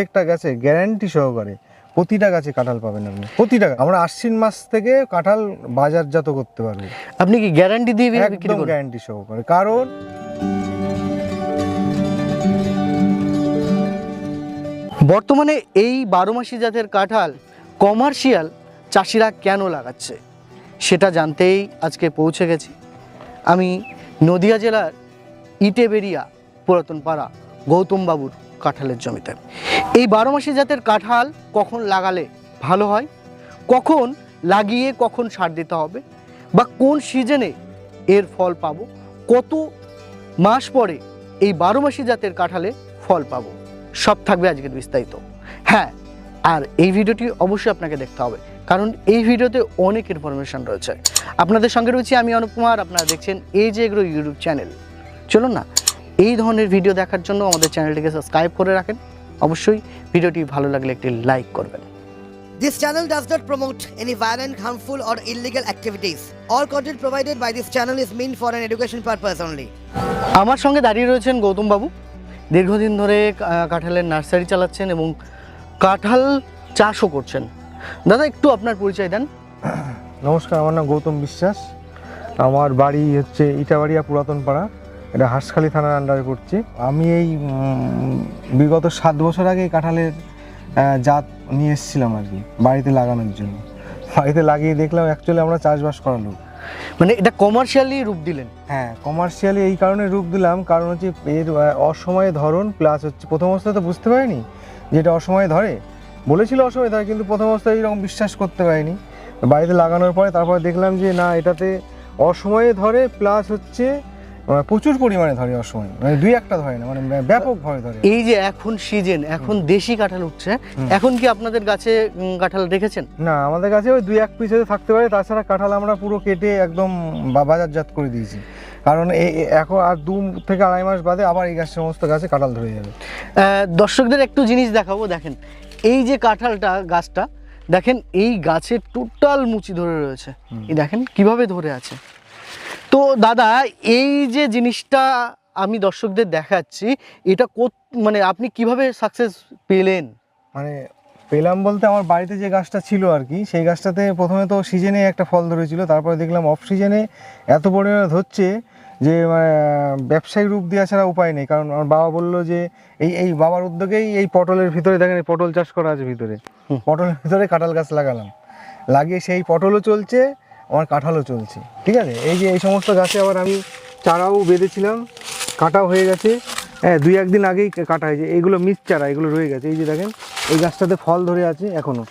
প্রত্যেকটা গাছে গ্যারান্টি সহকারে প্রতিটা গাছে কাঁঠাল পাবেন আপনি। প্রতিটা আমরা আশ্বিন মাস থেকে কাঁঠাল বাজারজাত করতে পারব। আপনি কি গ্যারান্টি দিয়ে একদম গ্যারান্টি সহকারে। কারণ বর্তমানে এই বারো মাসি জাতের কাঁঠাল কমার্শিয়াল চাষিরা কেন লাগাচ্ছে? সেটা জানতেই আজকে পৌঁছে গেছি। আমি নদিয়া জেলার ইটেবেরিয়া পুরাতন পাড়া গৌতম বাবুর কাঁঠালের জমিতে। এই বারো মাসি জাতের কাঁঠাল কখন লাগালে ভালো হয়? কখন লাগিয়ে কখন সার দিতে হবে? বা কোন সিজনে এর ফল পাবো? কত মাস পরে এই বারো মাসি জাতের কাঁঠালে ফল পাবো? সব থাকবে আজকের বিস্তারিত। হ্যাঁ আর এই ভিডিওটি অবশ্যই আপনাকে দেখতে হবে। কারণ এই ভিডিওতে অনেক ইনফরমেশন রয়েছে। আপনাদের সঙ্গে রয়েছি আমি অনুপ কুমার। আপনারা দেখছেন এই যে এগ্রো ইউটিউব চ্যানেল চলুন না এই ধরনের ভিডিও দেখার জন্য আমাদের চ্যানেলটিকে সাবস্ক্রাইব করে রাখেন। অবশ্যই ভিডিওটি ভালো লাগলে একটি লাইক করবেন। This channel does not promote any violent, harmful, or illegal activities. All content provided by this channel is meant for an education purpose only. আমার সঙ্গে দাঁড়িয়ে রয়েছেন গৌতম বাবু। দীর্ঘদিন ধরে কাঁঠালের নার্সারি চালাচ্ছেন এবং কাঁঠাল চাষও করছেন। দাদা একটু আপনার পরিচয় দেন। নমস্কার আমার নাম গৌতম বিশ্বাস। আমার বাড়ি হচ্ছে ইটাবাড়িয়া পুরাতন পাড়া এটা হাঁসখালি থানার আন্ডারে পড়ছে। আমি এই বিগত সাত বছর আগে এই কাঁঠালের জাত নিয়ে এসেছিলাম আর কি বাড়িতে লাগানোর জন্য। বাড়িতে লাগিয়ে দেখলাম অ্যাকচুয়ালি আমরা চাষবাস করা লোক। মানে এটা কমার্শিয়ালি রূপ দিলেন? হ্যাঁ কমার্শিয়ালি এই কারণে রূপ দিলাম কারণ হচ্ছে এর অসময়ে ধরন প্লাস হচ্ছে প্রথম অবস্থায় তো বুঝতে পারিনি যে এটা অসময়ে ধরে। বলেছিল অসময়ে ধরে কিন্তু প্রথম অবস্থায় এরকম বিশ্বাস করতে পারিনি। বাড়িতে লাগানোর পরে তারপরে দেখলাম যে না এটাতে অসময়ে ধরে প্লাস হচ্ছে প্রচুর পরিমাণে ধরে অসময় মানে দুই একটা ধরে না মানে ব্যাপকভাবে ধরে এই যে এখন সিজন এখন দেশি কাঁঠাল উঠছে এখন কি আপনাদের গাছে কাঁঠাল রেখেছেন না আমাদের কাছে ওই দুই এক পিস থাকতে পারে তাছাড়া কাঁঠাল আমরা পুরো কেটে একদম বাজারজাত করে দিয়েছি। কারণ এ- এ- এখন আর দু থেকে আড়াই মাস বাদে আবার এই গাছ সমস্ত গাছে কাঁঠাল ধরে যাবে। দর্শকদের একটু জিনিস দেখাবো দেখেন। এই যে কাঁঠালটা গাছটা দেখেন এই গাছে টোটাল মুচি ধরে রয়েছে। এই দেখেন কীভাবে ধরে আছে। তো দাদা এই যে জিনিসটা আমি দর্শকদের দেখাচ্ছি এটা মানে আপনি কীভাবে সাকসেস পেলেন? মানে পেলাম বলতে আমার বাড়িতে যে গাছটা ছিল আর কি সেই গাছটাতে প্রথমে তো সিজনে একটা ফল ধরেছিল তারপরে দেখলাম অফ সিজনে এত পরিমাণে ধরছে যে মানে ব্যবসায়িক রূপ দেওয়া ছাড়া উপায় নেই কারণ আমার বাবা বলল যে এই এই বাবার উদ্যোগেই এই পটলের ভিতরে দেখেন এই পটল চাষ করা আছে ভিতরে। পটলের ভিতরে কাঁঠাল গাছ লাগালাম। লাগিয়ে সেই পটলও চলছে আমার কাঁঠালও চলছে। ঠিক আছে? এই যে এই সমস্ত গাছে আবার আমি চারাও বেঁধেছিলাম কাটাও হয়ে গেছে। হ্যাঁ দুই একদিন আগেই কাটা হয়েছে। এইগুলো মিস চারা এগুলো রয়ে গেছে। এই যে দেখেন এই গাছটাতে ফল ধরে আছে এখনও।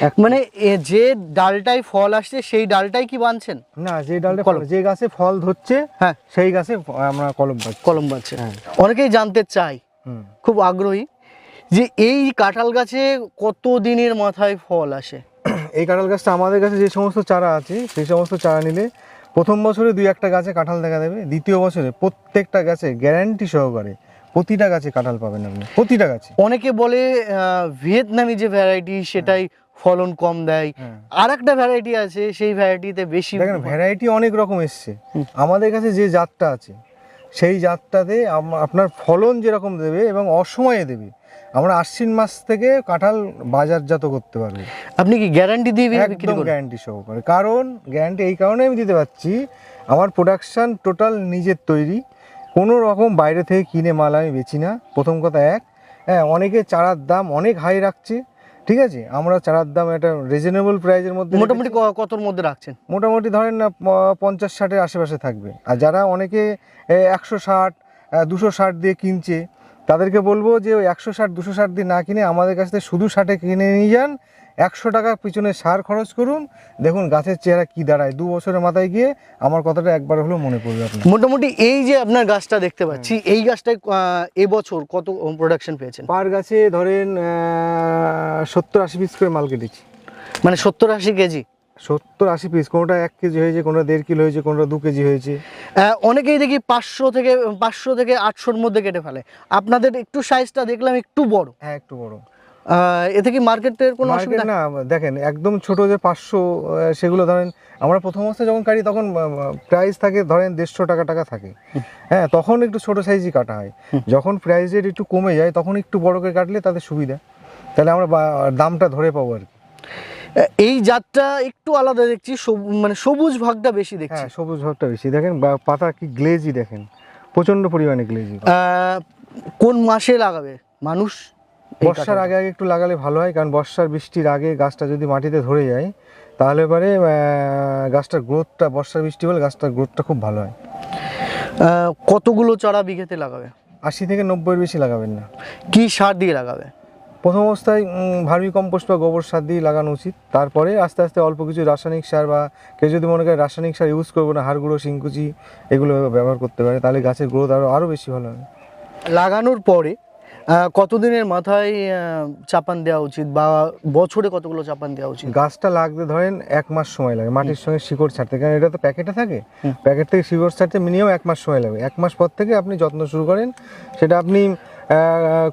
এক- মানে যে ডালটায় ফল আসছে সেই ডালটাই কি বানছেন না যে ডালটা কলম। যে গাছে ফল ধরছে হ্যাঁ। সেই গাছে আমরা কলম পাচ্ছি কলম বানছে হ্যাঁ। অনেকেই জানতে চাই হুম। খুব আগ্রহী যে এই কাঁঠাল গাছে কত দিনের মাথায় ফল আসে? এই কাঁঠাল গাছটা আমাদের কাছে যে সমস্ত চারা আছে সেই সমস্ত চারা নিলে প্রথম বছরে দুই একটা গাছে কাঁঠাল দেখা দেবে দ্বিতীয় বছরে প্রত্যেকটা গাছে গ্যারান্টি সহকারে প্রতিটা গাছে কাঁঠাল পাবেন আপনি প্রতিটা গাছে। অনেকে বলে ভিয়েতনামি যে ভ্যারাইটি সেটাই ফলন কম দেয়। আর একটা ভ্যারাইটি আছে সেই ভ্যারাইটিতে বেশি দেখেন ভ্যারাইটি অনেক রকম এসছে। আমাদের কাছে যে জাতটা আছে সেই জাতটাতে আপনার ফলন যেরকম দেবে এবং অসময়ে দেবে আমরা আশ্বিন মাস থেকে কাঁঠাল বাজারজাত করতে পারব। আপনি কি গ্যারান্টি দিয়ে একদম গ্যারান্টি সহকারে। কারণ গ্যারান্টি এই কারণে আমি দিতে পারছি আমার প্রোডাকশান টোটাল নিজের তৈরি। কোনো রকম বাইরে থেকে কিনে মাল আমি বেচি না। প্রথম কথা এক। হ্যাঁ অনেকে চারার দাম অনেক হাই রাখছে। ঠিক আছে? আমরা চারার দাম একটা রিজনেবল প্রাইজের মধ্যে মোটামুটি কতর মধ্যে রাখছেন? মোটামুটি ধরেন না পঞ্চাশ ষাটের আশেপাশে থাকবে। আর যারা অনেকে একশো ষাট দুশো ষাট দিয়ে কিনছে তাদেরকে বলব যে ওই একশো ষাট দুশো ষাট দিয়ে না কিনে আমাদের কাছ থেকে শুধু ষাটে কিনে নিয়ে যান। একশো টাকা পিছনে সার খরচ করুন। দেখুন গাছের চেহারা কি দাঁড়ায়। দু বছরের মাথায় গিয়ে আমার কথাটা একবার হলেও মনে পড়বে আপনার। মোটামুটি এই যে আপনার গাছটা দেখতে পাচ্ছি এই গাছটায় এবছর কত প্রোডাকশন পেয়েছেন? পার গাছে ধরেন সত্তর আশি পিস করে মাল কেটেছি। মানে সত্তর আশি কেজি? সত্তর আশি পিস কোনোটা এক কেজি হয়েছে কোনোটা দেড় কিলো হয়েছে কোনোটা দু কেজি হয়েছে। অনেকেই দেখি পাঁচশো থেকে পাঁচশো থেকে আটশোর মধ্যে কেটে ফেলে। আপনাদের একটু সাইজটা দেখলাম একটু বড়। হ্যাঁ একটু বড়। এতে কি মার্কেটের কোনো অসুবিধা? না দেখেন একদম ছোট যে পাঁচশো সেগুলো ধরেন আমরা প্রথম অবস্থায় যখন কাটি তখন প্রাইস থাকে ধরেন দেড়শো টাকা টাকা থাকে। হ্যাঁ তখন একটু ছোট সাইজই কাটা হয়। যখন প্রাইস রেট একটু কমে যায় তখন একটু বড় করে কাটলে তাদের সুবিধা। তাহলে আমরা দামটা ধরে পাবো আর কি। এই জাতটা একটু আলাদা দেখছি মানে সবুজ ভাগটা বেশি দেখছি। হ্যাঁ সবুজ ভাগটা বেশি দেখেন পাতা কি গ্লেজি দেখেন প্রচণ্ড পরিমাণে গ্লেজি। কোন মাসে লাগাবে? মানুষ বর্ষার আগে আগে একটু লাগালে ভালো হয় কারণ বর্ষার বৃষ্টির আগে গাছটা যদি মাটিতে ধরে যায় তাহলে পরে গাছটার গ্রোথটা বর্ষার বৃষ্টি হলে গাছটার গ্রোথটা খুব ভালো হয়। কতগুলো চারা বিঘেতে লাগাবে? আশি থেকে নব্বইয়ের বেশি লাগাবেন না। কি সার দিয়ে লাগাবে? প্রথম অবস্থায় ভার্মি কম্পোস্ট বা গোবর সার দিয়ে লাগানো উচিত। তারপরে আস্তে আস্তে অল্প কিছু রাসায়নিক সার বা কেউ যদি মনে করে রাসায়নিক সার ইউজ করব না হাড় গুঁড়ো শিংকুচি এগুলো ব্যবহার করতে পারে তাহলে গাছের গ্রোথ আরও আরও বেশি ভালো হবে। লাগানোর পরে কতদিনের মাথায় চাপান দেওয়া উচিত বা বছরে কতগুলো চাপান দেওয়া উচিত? গাছটা লাগতে ধরেন এক মাস সময় লাগে মাটির সঙ্গে শিকড় ছাড়তে কারণ এটা তো প্যাকেটে থাকে। প্যাকেট থেকে শিকড় ছাড়তে মিনিমাম এক মাস সময় লাগে। এক মাস পর থেকে আপনি যত্ন শুরু করেন সেটা আপনি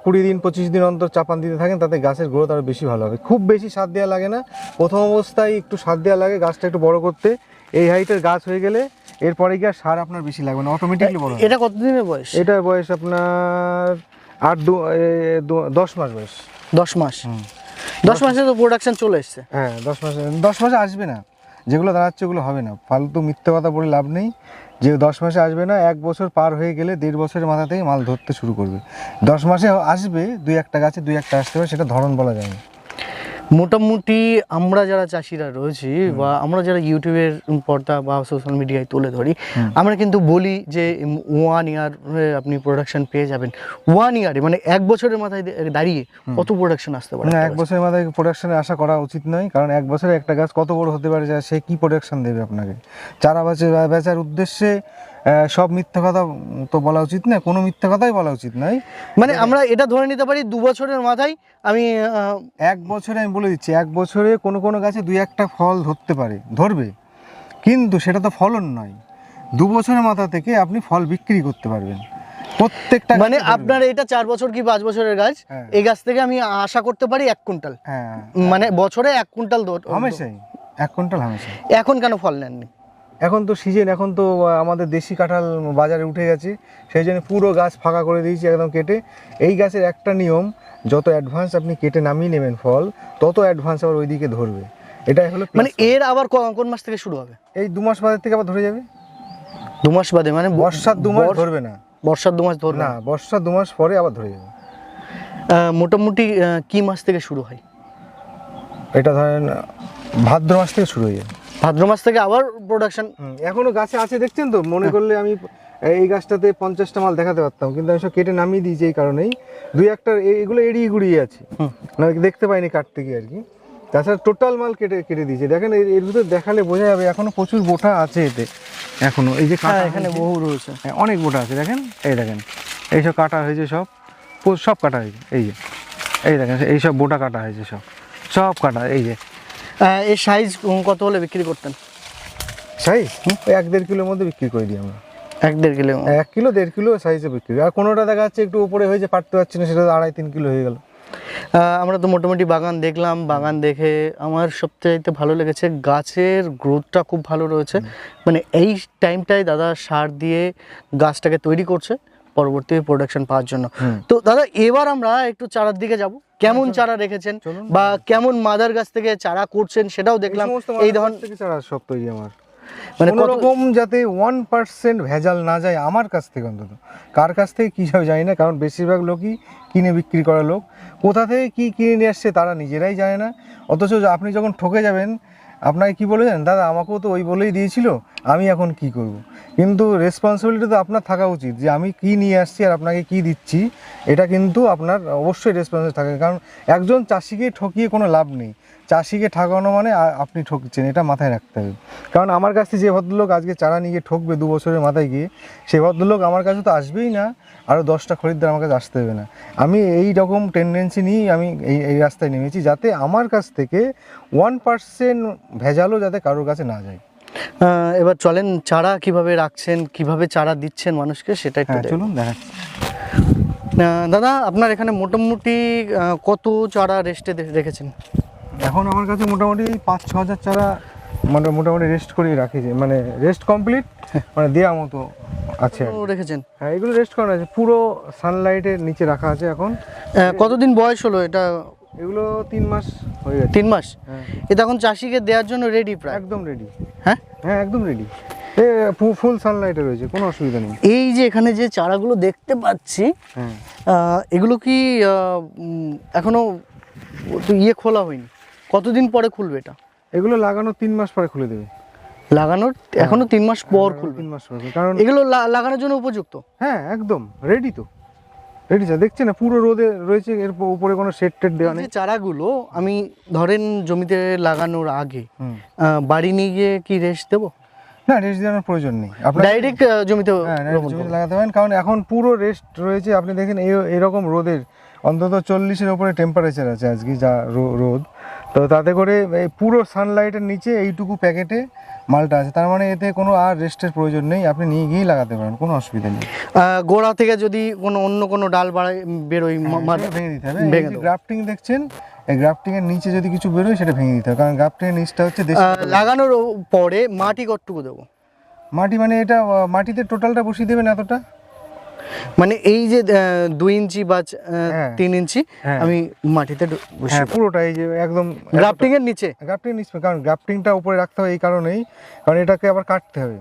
কুড়ি দিন পঁচিশ দিন অন্তর চাপান দিতে থাকেন তাতে গাছের গ্রোথ আরও বেশি ভালো হবে। খুব বেশি সার দেওয়া লাগে না। প্রথম অবস্থায় একটু সার দেওয়া লাগে গাছটা একটু বড় করতে। এই হাইটের গাছ হয়ে গেলে এরপরে গিয়ে আর সার আপনার বেশি লাগবে না অটোমেটিকলি বড়। এটা কতদিনের বয়স? এটার বয়স আপনার আট দু- দশ মাস বয়স। দশ মাস? দশ মাসে তো প্রোডাকশন চলে এসছে। হ্যাঁ দশ মাসে দশ মাসে আসবে না। যেগুলো দাঁড়াচ্ছে ওগুলো হবে না। ফালতু মিথ্যে কথা বলে লাভ নেই। যে দশ মাসে আসবে না, এক বছর পার হয়ে গেলে দেড় বছরের মাথা থেকে মাল ধরতে শুরু করবে। দশ মাসে আসবে, দুই একটা গাছে দুই একটা আসতে পারে, সেটা ধরন বলা যায় না। মোটামুটি আমরা যারা চাষিরা রয়েছি বা আমরা যারা ইউটিউবের পর্দা বা সোশ্যাল মিডিয়ায় তুলে ধরি আমরা কিন্তু বলি যে ওয়ান ইয়ার আপনি প্রোডাকশন পেয়ে যাবেন। ওয়ান ইয়ারে মানে এক বছরের মাথায় দাঁড়িয়ে কত প্রোডাকশন আসতে পারে? না এক বছরের মাথায় প্রোডাকশনে আশা করা উচিত নয় কারণ এক বছরে একটা গাছ কত বড় হতে পারে যা সে কি প্রোডাকশন দেবে আপনাকে? চারা বাঁচে বেচার উদ্দেশ্যে সব মিথ্যা কথা তো বলা উচিত না কোনো মিথ্যা কথাই বলা উচিত নয় মানে আমরা এটা ধরে নিতে পারি দু বছরের মাথায় আমি এক বছরে আমি বলে দিচ্ছি এক বছরে কোনো কোনো গাছে দুই একটা ফল ধরতে পারে ধরবে। কিন্তু সেটা তো ফলন নয়। দু বছরের মাথা থেকে আপনি ফল বিক্রি করতে পারবেন। প্রত্যেকটা মানে আপনার এটা চার বছর কি পাঁচ বছরের গাছ? হ্যাঁ। এই গাছ থেকে আমি আশা করতে পারি এক কুইন্টাল। হ্যাঁ। মানে বছরে এক কুইন্টাল ধর- হামেশাই। এক কুইন্টাল হামেশাই। এখন কেন ফল নেননি? এখন তো সিজন এখন তো আমাদের দেশি কাঁঠাল বাজারে উঠে গেছে। সেই জন্য পুরো গাছ ফাঁকা করে দিয়েছি একদম কেটে। এই গাছের একটা নিয়ম যত অ্যাডভান্স আপনি কেটে নামিয়ে নেবেন ফল তত অ্যাডভান্স আবার ওইদিকে ধরবে। এটাই হলো মানে এর আবার কোন মাস থেকে শুরু হবে? এই দু মাস বাজার থেকে আবার ধরে যাবে। দু মাস বাদে মানে বর্ষার দু মাস ধরবে না। বর্ষার দু মাস ধরবে না বর্ষার দু মাস পরে আবার ধরে যাবে। মোটামুটি কি মাস থেকে শুরু হয়? এটা ধরেন ভাদ্র মাস থেকে শুরু হয়ে যাবে। ভাদ্র মাস থেকে আবার প্রোডাকশন এখনও গাছে আছে দেখছেন তো? মনে করলে আমি এই গাছটাতে পঞ্চাশটা মাল দেখাতে পারতাম কিন্তু আমি সব কেটে নামিয়ে দিয়েছি এই কারণেই। দুই একটা এগুলো এড়িয়ে গুড়িয়ে আছে। না দেখতে পাইনি কাটতে গিয়ে আর কি। তাছাড়া টোটাল মাল কেটে কেটে দিয়েছে। দেখেন এর এর ভিতরে দেখালে বোঝা যাবে এখনও প্রচুর বোটা আছে এতে। এখনও এই যে কাটা হ্যাঁ এখানে বহু রয়েছে। হ্যাঁ, অনেক বোটা আছে দেখেন? এই দেখেন এইসব কাটা হয়েছে সব। সব কাটা হয়েছে এই যে এই দেখেন এই সব বোটা কাটা হয়েছে সব। সব কাটা এই যে এর সাইজ কত হলে বিক্রি করতেন? সাইজ এক দেড় কিলোর মধ্যে বিক্রি করে দিই আমরা। এক দেড় কিলো এক কিলো দেড় কিলো সাইজে বিক্রি করি। আর কোনোটা দেখা যাচ্ছে একটু উপরে হয়েছে পারতে পারছি না সেটা আড়াই তিন কিলো হয়ে গেল। আমরা তো মোটামুটি বাগান দেখলাম। বাগান দেখে আমার সবচাইতে ভালো লেগেছে গাছের গ্রোথটা খুব ভালো রয়েছে। মানে এই টাইমটায় দাদা সার দিয়ে গাছটাকে তৈরি করছে। পরবর্তী প্রোডাকশন পাওয়ার জন্য। তো দাদা এবার আমরা একটু চারার দিকে যাব। কেমন চারা রেখেছেন বা কেমন মাদার গাছ থেকে চারা করছেন সেটাও দেখলাম। এই ধরনের চারা সব তৈরি আমার। মানে রকম যাতে ওয়ান পার্সেন্ট ভেজাল না যায় আমার কাছ থেকে অন্তত। কার কাছ থেকে কী জানি না কারণ বেশিরভাগ লোকই কিনে বিক্রি করা লোক। কোথা থেকে কী কিনে নিয়ে আসছে তারা নিজেরাই জানে না। অথচ আপনি যখন ঠকে যাবেন আপনাকে কি বলে জানেন? দাদা, আমাকেও তো ওই বলেই দিয়েছিল, আমি এখন কি করব। কিন্তু রেসপন্সিবিলিটি তো আপনার থাকা উচিত, যে আমি কি নিয়ে আসছি আর আপনাকে কি দিচ্ছি, এটা কিন্তু আপনার অবশ্যই রেসপন্সিবিলিটি থাকে। কারণ একজন চাষিকে ঠকিয়ে কোনো লাভ নেই। চাষিকে ঠকানো মানে আপনি ঠকছেন এটা মাথায় রাখতে হবে। কারণ আমার কাছ থেকে যে ভদ্রলোক আজকে চারা নিয়ে ঠকবে দু বছরের মাথায় গিয়ে সেই ভদ্রলোক আমার কাছে তো আসবেই না আরও দশটা খরিদ্দার আমার কাছে আসতে হবে না। আমি এই রকম টেন্ডেন্সি নিয়েই আমি এই এই রাস্তায় নেমেছি যাতে আমার কাছ থেকে ওয়ান পার্সেন্ট ভেজালও যাতে কারোর কাছে না যায়। এবার চলেন চারা কীভাবে রাখছেন কীভাবে চারা দিচ্ছেন মানুষকে সেটা একটু হ্যাঁ চলুন দেখাচ্ছি দাদা আপনার এখানে মোটামুটি কত চারা রেস্টে রেখেছেন? এখন আমার কাছে মোটামুটি পাঁচ ছ হাজার চারা মানে মোটামুটি রেস্ট করিয়ে রাখি যে মানে রেস্ট কমপ্লিট মানে দেওয়া মতো আছে রেখেছেন? হ্যাঁ এগুলো রেস্ট করানো আছে। পুরো সানলাইটের নিচে রাখা আছে এখন। কতদিন বয়স হলো এটা? এগুলো তিন মাস হয়ে গেছে। তিন মাস? হ্যাঁ। এটা এখন চাষিকে দেওয়ার জন্য রেডি প্রায়? একদম রেডি হ্যাঁ? হ্যাঁ একদম রেডি এ ফুল সানলাইটে রয়েছে কোনো অসুবিধা নেই। এই যে এখানে যে চারাগুলো দেখতে পাচ্ছি হ্যাঁ। এগুলো কি এখনও তো ইয়ে খোলা হয়নি? কতদিন পরে খুলবে এটা? এগুলো লাগানো তিন মাস পরে খুলে দেবে। লাগানোর এখনও তিন মাস পর খুলবে? তিন মাস পরে কারণ এগুলো লাগানোর জন্য উপযুক্ত? হ্যাঁ একদম রেডি তো। রেডি দেখছে না পুরো রোদে রয়েছে এর উপরে কোনো শেড টেড দেওয়া নেই। চারাগুলো আমি ধরেন জমিতে লাগানোর আগে বাড়ি নিয়ে গিয়ে কি রেস্ট দেবো? না রেস্ট দেওয়ার প্রয়োজন নেই। আপনার ডাইরেক্ট জমিতে হ্যাঁ জমিতে লাগাতে পারেন কারণ এখন পুরো রেস্ট রয়েছে আপনি দেখেন এই এরকম রোদের অন্তত চল্লিশের ওপরে টেম্পারেচার আছে আজকে যা রোদ। তো তাতে করে এই পুরো সানলাইটের নিচে এইটুকু প্যাকেটে মালটা আছে। তার মানে এতে কোনো আর রেস্টের প্রয়োজন নেই আপনি নিয়ে গিয়েই লাগাতে পারেন কোনো অসুবিধা নেই। গোড়া থেকে যদি কোনো অন্য কোনো ডাল বাড়ায় বেরোয় মা- ভেঙে দিতে হবে। গ্রাফটিং দেখছেন এই গ্রাফটিং এর নিচে যদি কিছু বেরোয় সেটা ভেঙে দিতে হবে। কারণ গ্রাফটিং এর নিচটা হচ্ছে লাগানোর পরে মাটি কতটুকু দেবো? মাটি মানে এটা মাটিতে টোটালটা বসিয়ে দেবেন এতটা? মানে এই যে দুই ইঞ্চি বা হ্যাঁ। তিন ইঞ্চি হ্যাঁ। আমি মাটিতে হ্যাঁ পুরোটা এই যে একদম গ্রাফটিং এর নিচে? গ্রাফটিং নিচ্ছে কারণ গ্রাফটিংটা উপরে রাখতে হবে এই কারণেই কারণ এটাকে আবার কাটতে হবে।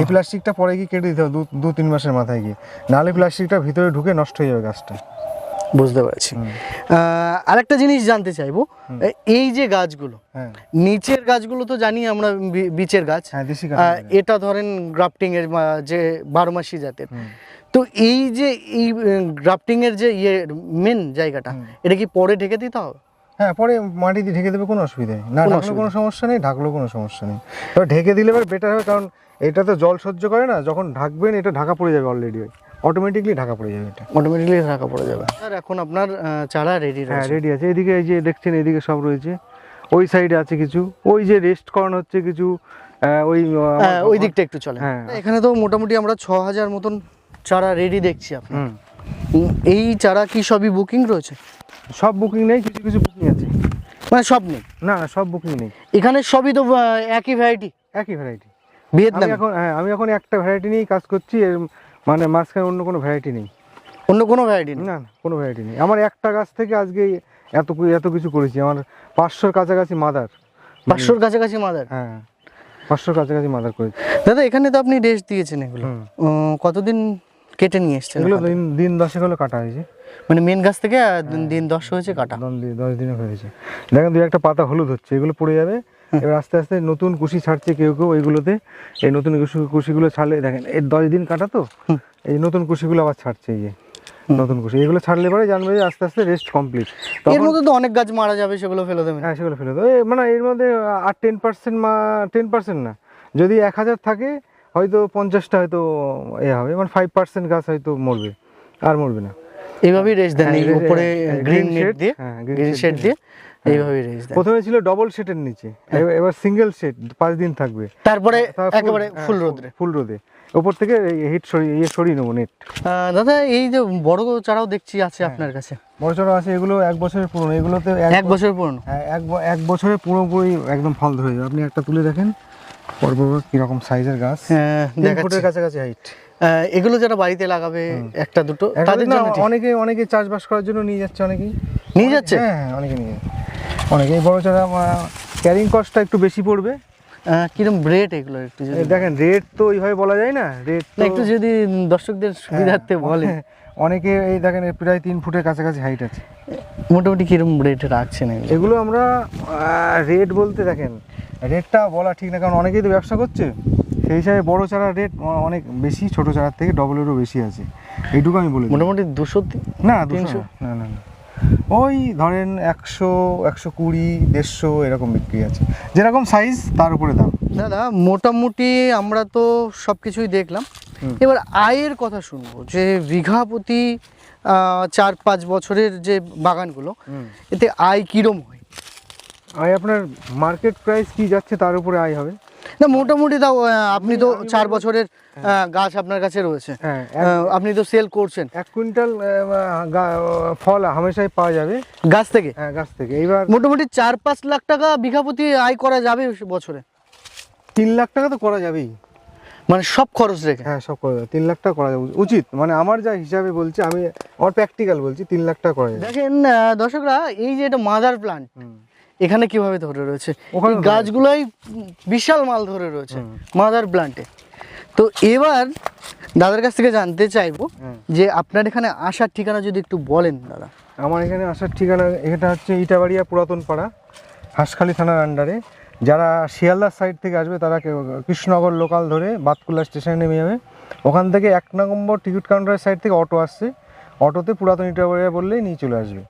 এই প্লাস্টিকটা পরে গিয়ে কেটে দিতে হবে দু তিন মাসের মাথায় গিয়ে। নাহলে প্লাস্টিকটা ভিতরে ঢুকে নষ্ট হয়ে যাবে গাছটা। বুঝতে পারছি। আহ, আরেকটা জিনিস জানতে চাইব। এই যে গাছগুলো নিচের গাছগুলো তো জানি আমরা বিচের গাছ। হ্যাঁ এটা ধরেন গ্রাফটিং এর যে বারোমাসি জাতের। তো এই যে এই গ্রাফটিং এর যে ইয়ে মেন জায়গাটা এটা কি পরে ঢেকে দিতে হবে? হ্যাঁ পরে মাটি দিয়ে ঢেকে দেবে কোনো অসুবিধা নেই। না কোনো ঢাকলেও কোনো সমস্যা নেই ঢাকলেও কোনো সমস্যা নেই। তবে ঢেকে দিলে এবার বেটার হবে কারণ এটা তো জল সহ্য করে না যখন ঢাকবেন এটা ঢাকা পড়ে যাবে অলরেডি অটোমেটিকলি ঢাকা পড়ে যাবে এটা। অটোমেটিকলি ঢাকা পড়ে যাবে। স্যার এখন আপনার চারা রেডি হ্যাঁ রেডি আছে। এদিকে এই যে দেখছেন এদিকে সব রয়েছে। ওই সাইডে আছে কিছু। ওই যে রেস্ট করানো হচ্ছে কিছু ওই হ্যাঁ, ওই দিকটা একটু চলে। হ্যাঁ। এখানে তো মোটামুটি আমরা ছ হাজার মতন চারা রেডি দেখছি আপনার এই চারা কি সবই বুকিং রয়েছে? সব বুকিং নেই কিছু কিছু বুকিং আছে। মানে সব নেই? না না সব বুকিং নেই। এখানে সবই তো একই ভ্যারাইটি একই ভ্যারাইটি ভিয়েতনাম এখন হ্যাঁ আমি এখন একটা ভ্যারাইটি নিয়েই কাজ করছি মানে মাঝখানে অন্য কোনো ভ্যারাইটি নেই। অন্য কোনো ভ্যারাইটি নেই? না কোনো ভ্যারাইটি নেই। আমার একটা গাছ থেকে আজকে এত এত কিছু করেছি। আমার পাঁচশোর কাছাকাছি মাদার পাঁচশোর কাছাকাছি মাদার হ্যাঁ পাঁচশোর কাছাকাছি মাদার করেছি। দাদা এখানে তো আপনি রেস্ট দিয়েছেন এগুলো। কতদিন কেটে নিয়ে এসছেন এগুলো দিন দিন দশেক হলো কাটা হয়েছে। মানে মেন গাছ থেকে দিন- দিন দশ হয়েছে কাটা? দশ দিন- হয়েছে। দেখেন দুই একটা পাতা হলুদ হচ্ছে এগুলো পড়ে যাবে। এবার আস্তে আস্তে নতুন কুশি ছাড়ছে কেউ কেউ এইগুলোতে এই নতুন কুশি কুশিগুলো ছাড়লে দেখেন এর দশ দিন কাটা তো এই নতুন কুশিগুলো আবার ছাড়ছে এই যে নতুন কুশি। এগুলো ছাড়লে পরে জানবে যে আস্তে আস্তে রেস্ট কমপ্লিট এর মধ্যে তো অনেক গাছ মারা যাবে সেগুলো ফেলে দেবেন। হ্যাঁ সেগুলো ফেলে দেবো। মানে এর মধ্যে আর টেন পার্সেন্ট মা টেন পার্সেন্ট না। যদি এক হাজার থাকে হয়তো পঞ্চাশটা হয়তো এ হবে মানে ফাইভ পার্সেন্ট গাছ হয়তো মরবে আর মরবে না। এইভাবেই রেস্ট দেন হ্যাঁ, উপরে হ্যাঁ, গ্রিন নেট shade, দিয়ে হ্যাঁ, গ্রিন শেড দিয়ে। এইভাবেই রেস্ট দেন। প্রথমে ছিল ডবল শেডের নিচে এবার- সিঙ্গেল শেড পাঁচ দিন থাকবে। তারপরে একেবারে হ্যাঁ, ফুল রোদ্রে ফুল রোদে। ওপর থেকে হিট সরিয়ে ইয়ে সরিয়ে নেব নেট দাদা এই যে বড় চারাও দেখছি আছে আপনার কাছে। বড় চড়ো আছে এগুলো এক বছরের পুরনো এগুলোতে এক বছর পুরনো। হ্যাঁ, এক এক বছরে পুরোপুরি একদম ফল ধরে যাবে। আপনি একটা তুলে দেখেন। কীরকম সাইজের গাছ? হ্যাঁ ফুটের কাছাকাছি হাইট এগুলো যারা বাড়িতে লাগাবে একটা দুটো তাদের জন্য অনেকে অনেকে চাষবাস করার জন্য নিয়ে যাচ্ছে অনেকেই। নিয়ে যাচ্ছে? হ্যাঁ হ্যাঁ অনেকে নিয়ে বড় চারা ক্যারিং কস্টটা একটু বেশি পড়বে। রেট এগুলো একটু যদি দেখেন রেট তো ওইভাবে বলা যায় না। রেট একটু যদি দর্শকদের সুবিধার্থে বলেন। হ্যাঁ, অনেকে এই দেখেন প্রায় তিন ফুটের কাছাকাছি হাইট আছে। মোটামুটি কিরম রেট রাখছেন এগুলো? আমরা রেট বলতে দেখেন রেটটা বলা ঠিক না কারণ অনেকেই তো ব্যবসা করছে। সেই হিসাবে বড় চারার রেট অনেক বেশি ছোট চারার থেকে ডবলেরও বেশি আছে। এইটুকু আমি বলে। মোটামুটি দুশো না? দুশো না না না ওই ধরেন একশো একশো কুড়ি দেড়শো এরকম বিক্রি আছে। যেরকম সাইজ তার উপরে দাম। দাদা মোটামুটি আমরা তো সব কিছুই দেখলাম এবার আয়ের কথা শুনব। যে বিঘা প্রতি চার পাঁচ বছরের যে বাগানগুলো এতে আয় কিরম হয়? আয় আপনার মার্কেট প্রাইস কি যাচ্ছে তার উপরে আয় হবে? না মোটামুটি তাও আপনি তো চার বছরের গাছ আপনার কাছে রয়েছে। হ্যাঁ আপনি তো সেল করছেন। এক কুইন্টাল ফল হামেশাই পাওয়া যাবে। গাছ থেকে? হ্যাঁ গাছ থেকে। এইবার মোটামুটি চার পাঁচ লাখ টাকা বিঘা প্রতি আয় করা যাবে বছরে? তিন লাখ টাকা তো করা যাবেই। মানে সব খরচ রেখে? হ্যাঁ সব করা যাবে। তিন লাখ টাকা করা যাবে। উচিত। মানে আমার যা হিসাবে বলছি আমি আমার প্র্যাকটিক্যাল বলছি তিন লাখ টাকা করা যাবে। দেখেন দর্শকরা এই যে এটা মাদার প্লান্ট। এখানে কীভাবে ধরে রয়েছে? গাছগুলোই বিশাল মাল ধরে রয়েছে মাদার প্লান্টে। তো এবার দাদার কাছ থেকে জানতে চাইব যে আপনার এখানে আসার ঠিকানা যদি একটু বলেন দাদা। আমার এখানে আসার ঠিকানা এটা হচ্ছে ইটাবাড়িয়া পুরাতন পাড়া হাঁসখালি থানার আন্ডারে যারা শিয়ালদার সাইড থেকে আসবে তারা কৃষ্ণনগর লোকাল ধরে বাতকুল্লা স্টেশনে নেমে যাবে। ওখান থেকে এক নম্বর টিকিট কাউন্টারের সাইড থেকে অটো আসছে। অটোতে পুরাতন ইটাবাড়িয়া বললেই নিয়ে চলে আসবে।